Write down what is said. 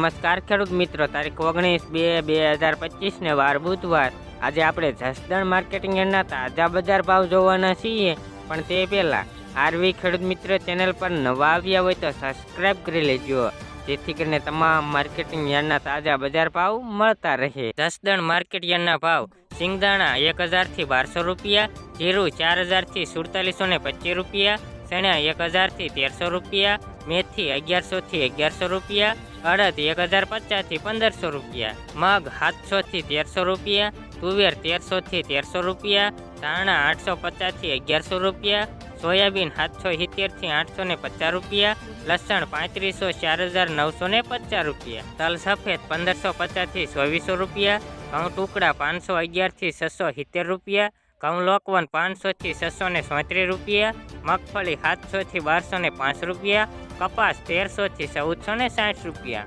નમસ્કાર ખેડૂત મિત્રો, તારીખ ઓગણીસ બે બે હજાર પચીસને વાર બુધવાર. આજે આપણે જસદણ માર્કેટિંગ યાર્ડના તાજા બજાર ભાવ જોવાના છીએ, પણ તે પહેલાં આરવી ખેડૂત મિત્ર ચેનલ પર નવા આવ્યા હોય તો સબસ્ક્રાઇબ કરી લેજો, જેથી કરીને તમામ માર્કેટિંગ યાર્ડના તાજા બજાર ભાવ મળતા રહે. જસદણ માર્કેટ યાર્ડના ભાવ સિંગદાણા એક હજારથી બારસો રૂપિયા, જીરું ચાર હજારથી સુડતાલીસો ને પચીસ રૂપિયા ચણા એક હજારથી તેરસો રૂપિયા, મેથી અગિયારસોથી અગિયારસો રૂપિયા, અડદ એક હજાર પચાસથી પંદરસો રૂપિયા, મગ સાતસોથી તેરસો રૂપિયા, તુવેર તેરસોથી તેરસો રૂપિયા, ધાણા આઠસો પચાસથી અગિયારસો રૂપિયા, સોયાબીન સાતસો સિત્તેરથી આઠસો ને પચાસ રૂપિયા, લસણ પાંત્રીસો, ચાર હજાર નવસો ને પચાસ રૂપિયા, તલ સફેદ પંદરસો પચાસથી ચોવીસો રૂપિયા, ઘઉં ટુકડા પાંચસો અગિયારથી છસો સિત્તેર રૂપિયા ઘઉં પાંચસોથી છસો ને ચોત્રીસ રૂપિયા, મગફળી સાતસોથી બારસો ને પાંચ રૂપિયા, કપાસ તેરસોથી ચૌદસો ને સાઠ રૂપિયા.